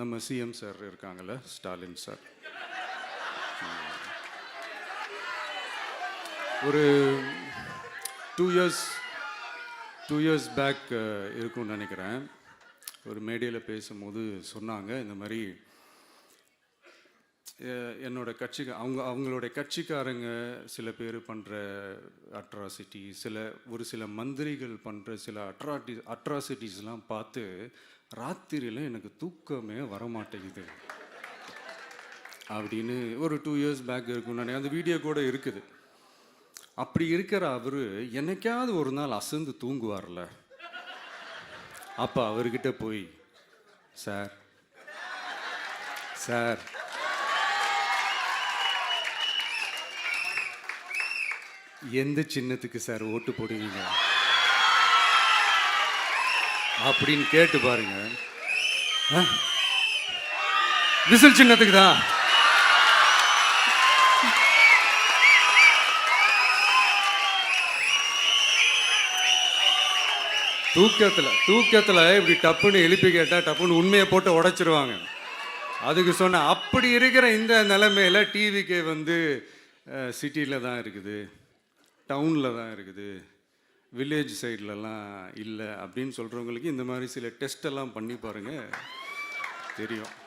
நம்ம CM sir இருக்காங்கல்ல Stalin sir ஒரு two years two years back இருக்கும்னு நினைக்கிறேன். ஒரு மேடையில் பேசும்போது சொன்னாங்க இந்த மாதிரி என்னோட கட்சிக்கு அவங்க அவங்களுடைய கட்சிக்காரங்க சில பேர் பண்ணுற அட்ராசிட்டி சில ஒரு சில மந்திரிகள் பண்ணுற சில அட்ராட்டி அட்ராசிட்டிஸ்லாம் பார்த்து ராத்திரியில் எனக்கு தூக்கமே வரமாட்டேங்குது. அப்படின்னு ஒரு டூ இயர்ஸ் பேக் இருக்கும் நினைக்கிறேன் அந்த வீடியோ கூட இருக்குது. அப்படி இருக்கிற அவர் என்னைக்காவது ஒரு நாள் அசந்து தூங்குவார்ல. அப்போ அவர்கிட்ட போய் சார் சார் எந்த சின்னத்துக்கு சார் ஓட்டு போடுவீங்க? அப்படின்னு கேட்டு பாருங்க. ஆ? விசில் சின்னத்துக்கு தான். தூக்கத்தில் தூக்கத்தில் இப்படி டப்புன்னு எழுப்பி கேட்டால் டப்புன்னு உண்மையை போட்டு உடைச்சிருவாங்க. அதுக்கு சொன்ன அப்படி இருக்கிற இந்த நிலைமையில் டிவிக்கே வந்து சிட்டியில் தான் இருக்குது. டவுனில் தான் இருக்குது. வில்லேஜ் சைட்லலாம் இல்லை அப்படின்னு சொல்கிறவங்களுக்கு இந்த மாதிரி சில டெஸ்ட் எல்லாம் பண்ணி பாருங்கள் தெரியும்.